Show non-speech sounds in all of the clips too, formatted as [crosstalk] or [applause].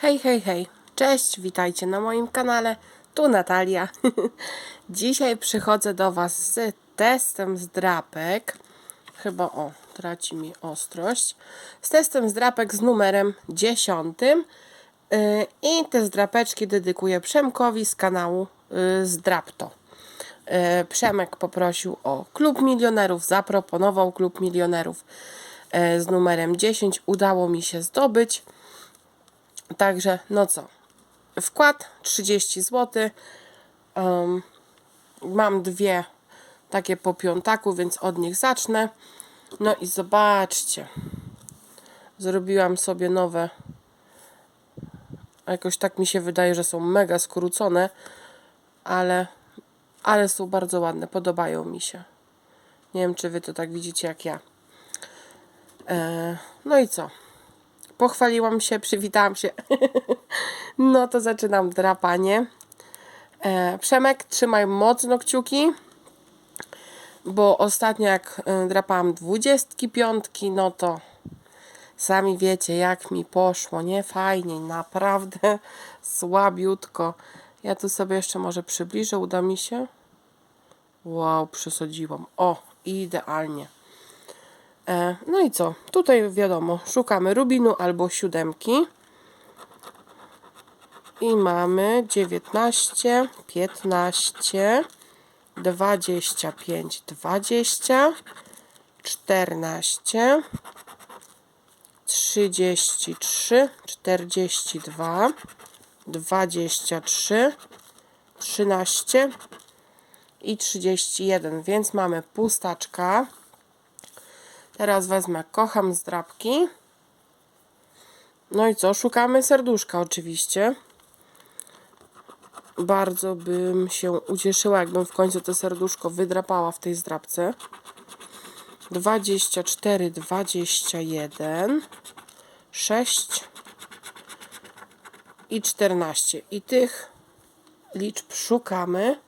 Hej, hej, hej. Cześć, witajcie na moim kanale. Tu Natalia. [laughs] Dzisiaj przychodzę do Was z testem zdrapek. Chyba o, traci mi ostrość. Z testem zdrapek z numerem 10. Yy, I te zdrapeczki dedykuję Przemkowi z kanału yy, Zdrapto. Yy, Przemek poprosił o klub milionerów, zaproponował klub milionerów z numerem 10. Udało mi się zdobyć. Także, no co? Wkład 30 zł. Um, mam dwie takie po piątaku, więc od nich zacznę. No i zobaczcie. Zrobiłam sobie nowe. Jakoś tak mi się wydaje, że są mega skrócone, ale, ale są bardzo ładne. Podobają mi się. Nie wiem, czy wy to tak widzicie jak ja. E, no i co? Pochwaliłam się, przywitałam się. [laughs] no to zaczynam drapanie. E, Przemek, trzymaj mocno kciuki, bo ostatnio jak e, drapałam dwudziestki, piątki, no to sami wiecie jak mi poszło, nie fajnie, naprawdę [laughs] słabiutko. Ja tu sobie jeszcze może przybliżę, uda mi się. Wow, przesadziłam. O, idealnie. E, No i co? Tutaj wiadomo, szukamy rubinu albo siódemki. I mamy 19, 15, 25, 20, 14, 33, 42, 23, 13 i 31, więc mamy pustaczka. Teraz wezmę kocham zdrabki. No i co? Szukamy serduszka oczywiście. Bardzo bym się ucieszyła, jakbym w końcu to serduszko wydrapała w tej zdrabce. 24, 21, 6 i 14. I tych liczb szukamy.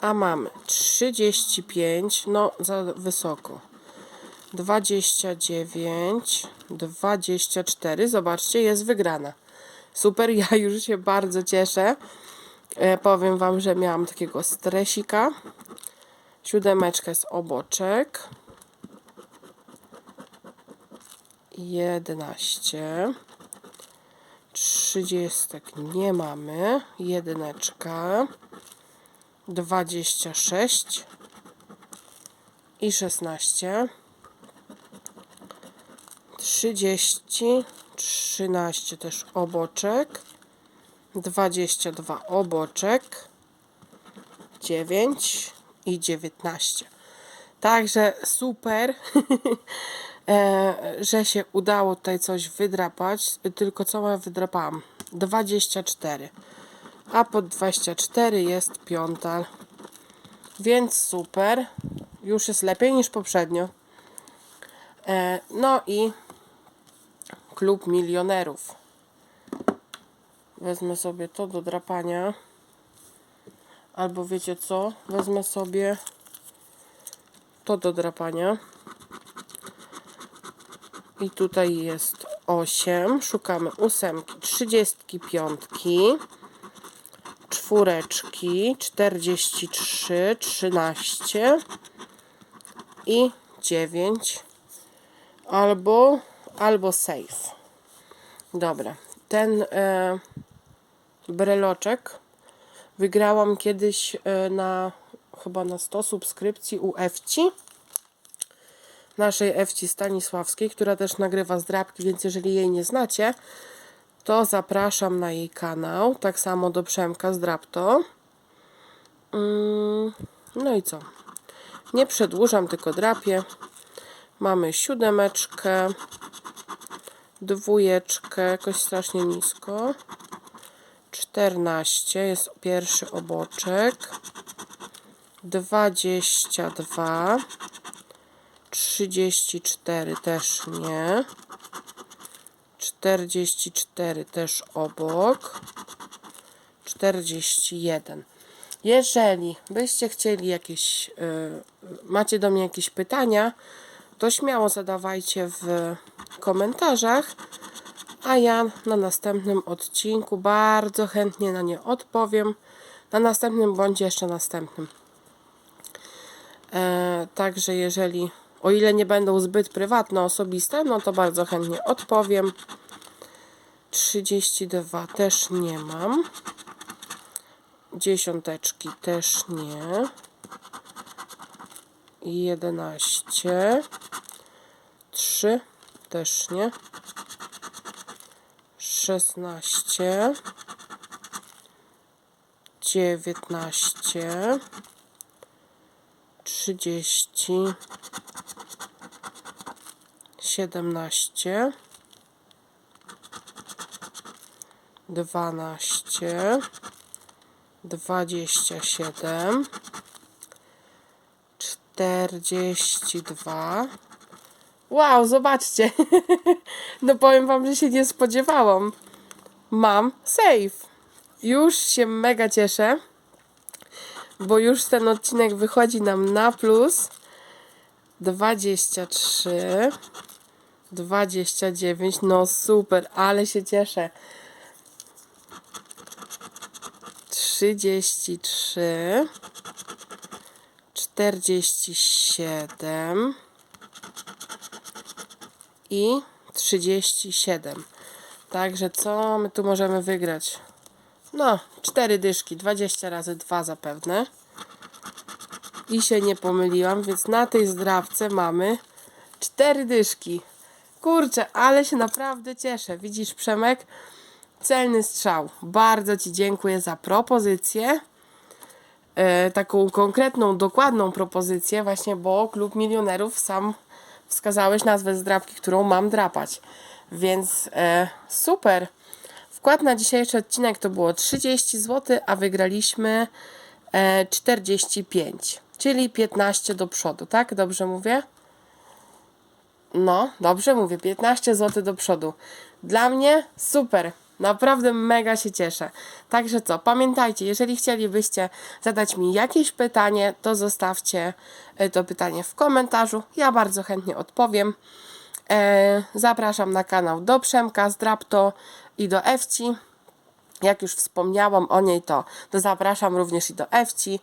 A mamy 35, no za wysoko. 29, 24. Zobaczcie, jest wygrana. Super, [laughs] ja już się bardzo cieszę. E, powiem Wam, że miałam takiego stresika. Siódemeczka jest oboczek. 11. Trzydziestek nie mamy. Jedyneczka. 26 i 16 30 13 też oboczek 22 oboczek 9 i 19 także super [laughs] e, że się udało tutaj coś wydrapać tylko co ja wydrapałam? 24 a pod 24 jest piąta. Więc super. Już jest lepiej niż poprzednio. E, no i klub milionerów. Wezmę sobie to do drapania. Albo wiecie co? Wezmę sobie to do drapania. I tutaj jest 8. Szukamy ósemki, 35 czwóreczki 43, 13 i 9 albo albo safe. Dobra, ten e, breloczek wygrałam kiedyś e, na chyba na 100 subskrypcji u Ewci naszej Ewci Stanisławskiej, która też nagrywa zdrabki, więc jeżeli jej nie znacie, to zapraszam na jej kanał. Tak samo do Przemka z Drapto. Mm, no i co? Nie przedłużam, tylko drapię. Mamy siódemeczkę, dwójeczkę, jakoś strasznie nisko. 14 jest pierwszy oboczek. 22 34 też nie. 44 też obok. 41. Jeżeli byście chcieli jakieś, yy, macie do mnie jakieś pytania, to śmiało zadawajcie w komentarzach, a ja na następnym odcinku bardzo chętnie na nie odpowiem. Na następnym bądź jeszcze następnym. E, także jeżeli, o ile nie będą zbyt prywatne, osobiste, no to bardzo chętnie odpowiem. 32 też nie mam. Dziesiąteczki też nie. 11. 3 też nie. 16. 19. 30. 17. 12. 27. 42. Wow, zobaczcie. [laughs] No powiem wam, że się nie spodziewałam. Mam save. Już się mega cieszę, bo już ten odcinek wychodzi nam na plus. 23. 29. No super, ale się cieszę. 33. 47 i 37. Także co my tu możemy wygrać? No, 4 dyszki, 20 razy 2 zapewne. I się nie pomyliłam, więc na tej zdrawce mamy 4 dyszki. Kurczę, ale się naprawdę cieszę. Widzisz, Przemek? Celny strzał. Bardzo Ci dziękuję za propozycję e, taką konkretną, dokładną propozycję, właśnie, bo Klub Milionerów sam wskazałeś nazwę zdrabki, którą mam drapać. Więc e, super. Wkład na dzisiejszy odcinek to było 30 zł, a wygraliśmy e, 45, czyli 15 do przodu, tak? Dobrze mówię? No, dobrze mówię, 15 zł do przodu. Dla mnie super. Naprawdę mega się cieszę. Także co, pamiętajcie, jeżeli chcielibyście zadać mi jakieś pytanie, to zostawcie e, to pytanie w komentarzu. Ja bardzo chętnie odpowiem. E, zapraszam na kanał do Przemka z Drapto i do Ewci. Jak już wspomniałam o niej, to, to zapraszam również i do Ewci.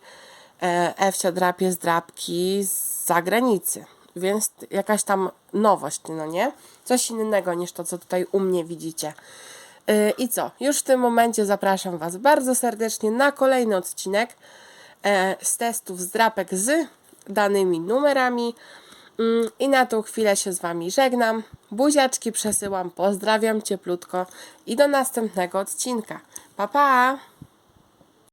E, Ewcia drapie z drapki z zagranicy. Więc jakaś tam nowość, no nie? Coś innego niż to, co tutaj u mnie widzicie. I co? Już w tym momencie zapraszam Was bardzo serdecznie na kolejny odcinek e, z testów z drapek z danymi numerami. Mm, I na tą chwilę się z Wami żegnam. Buziaczki przesyłam, pozdrawiam cieplutko i do następnego odcinka. Pa, pa!